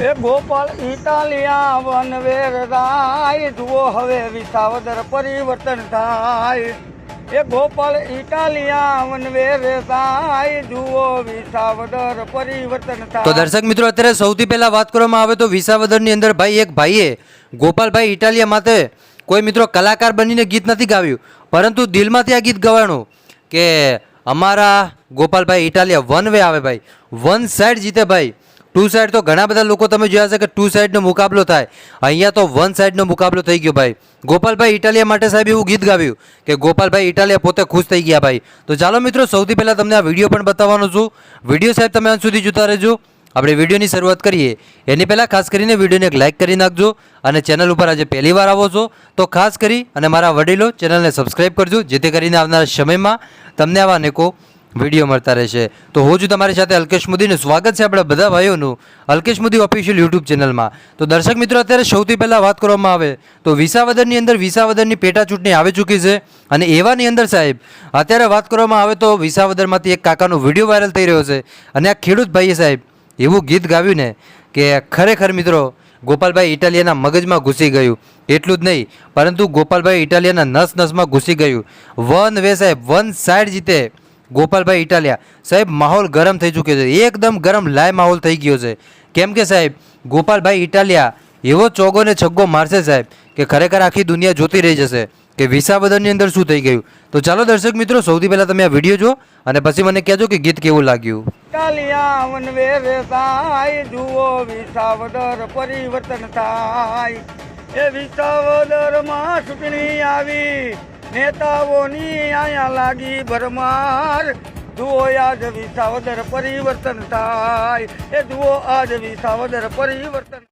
એ ગોપાલ ઇટાલિયા વનવેર રાય. જુઓ હવે વિસાવદર પરિવર્તન થાય. એ ગોપાલ ઇટાલિયા વનવેર રાય. જુઓ વિસાવદર પરિવર્તન થાય. તો દર્શક મિત્રો, અત્યારે સૌથી પહેલા વાત કરવામાં આવે તો વિસાવદરની અંદર ભાઈ એક ભાઈએ ગોપાલભાઈ ઇટાલિયા માટે કોઈ મિત્રો કલાકાર બનીને ગીત નથી ગાવ્યું. પરંતુ દિલમાંથી આ ગીત ગવાણું કે અમારા ગોપાલભાઈ ઇટાલિયા વન વે આવે ભાઈ. વન સાઈડ જીતે ભાઈ. ટુ સાઈડ તો ઘણા બધા લોકો તમે જોયા છે કે ટુ સાઈડનો મુકાબલો થાય. અહીંયા તો વન સાઈડનો મુકાબલો થઈ ગયો ભાઈ. ગોપાલભાઈ ઇટાલિયા માટે સાહેબ એવું ગીત ગાવ્યું કે ગોપાલભાઈ ઇટાલિયા પોતે ખુશ થઈ ગયા ભાઈ. તો ચાલો મિત્રો, સૌથી પહેલાં તમને આ વીડિયો પણ બતાવવાનો છું. વીડિયો સાહેબ તમે અંત સુધી જોતા રહેજો. આપણે વિડીયોની શરૂઆત કરીએ. એની પહેલાં ખાસ કરીને વિડીયોને એક લાઇક કરી નાખજો અને ચેનલ ઉપર આજે પહેલી વાર આવો છો, તો ખાસ કરી અને મારા વડીલો ચેનલને સબસ્ક્રાઈબ કરજો, જેથી કરીને આવનારા સમયમાં તમને આવા અનેકો વીડિયો મળતા રહેશે. તો હું છું તમારી સાથે અલ્કેશ મોદીનું. સ્વાગત છે આપણા બધા ભાઈઓનું અલ્કેશ મોદી ઓફિશિયલ યુટ્યુબ ચેનલમાં તો દર્શક મિત્રો, અત્યારે સૌથી પહેલાં વાત કરવામાં આવે તો વિસાવદરની અંદર વિસાવદરની પેટા ચૂંટણી આવી ચૂકી છે. અને એવાની અંદર સાહેબ, અત્યારે વાત કરવામાં આવે તો વિસાવદરમાંથી એક કાકાનો વીડિયો વાયરલ થઈ રહ્યો છે. અને આ ખેડૂત ભાઈએ સાહેબ, એવું ગીત ગાવ્યું ને કે ખરેખર મિત્રો, ગોપાલભાઈ ઇટાલિયાના મગજમાં ઘૂસી ગયું. એટલું જ નહીં, પરંતુ ગોપાલભાઈ ઇટાલિયાના નસ નસમાં ઘૂસી ગયું. વન વે સાહેબ, વન સાઈડ જીતે. ગોપાલભાઈ ઇટાલિયા, સાહેબ, માહોલ ગરમ થઈ ચૂક્યો છે. એકદમ ગરમ લાય માહોલ થઈ ગયો છે. કેમ કે સાહેબ, ગોપાલભાઈ ઇટાલિયા એવો ચોગો ને છગ્ગો મારશે સાહેબ, કે ખરેખર આખી દુનિયા જોતી રહી જશે કે વિસાવદરની અંદર શું થઈ ગયું. તો ચાલો દર્શક મિત્રો, સૌથી પહેલાં તમે આ વીડિયો જો અને પછી મને કહેજો કે ગીત કેવું લાગ્યું. ઇટાલિયા વનવેર રાય જુઓ વિસાવદર પરિવર્તન થાય. એ વિસાવદરમાં ચૂંટણી આવી નેતાઓની આયા લાગી ભરમાર. જુઓ આજ વિસાવદર પરિવર્તન થાય. એ જુઓ આજ વિસાવદર પરિવર્તન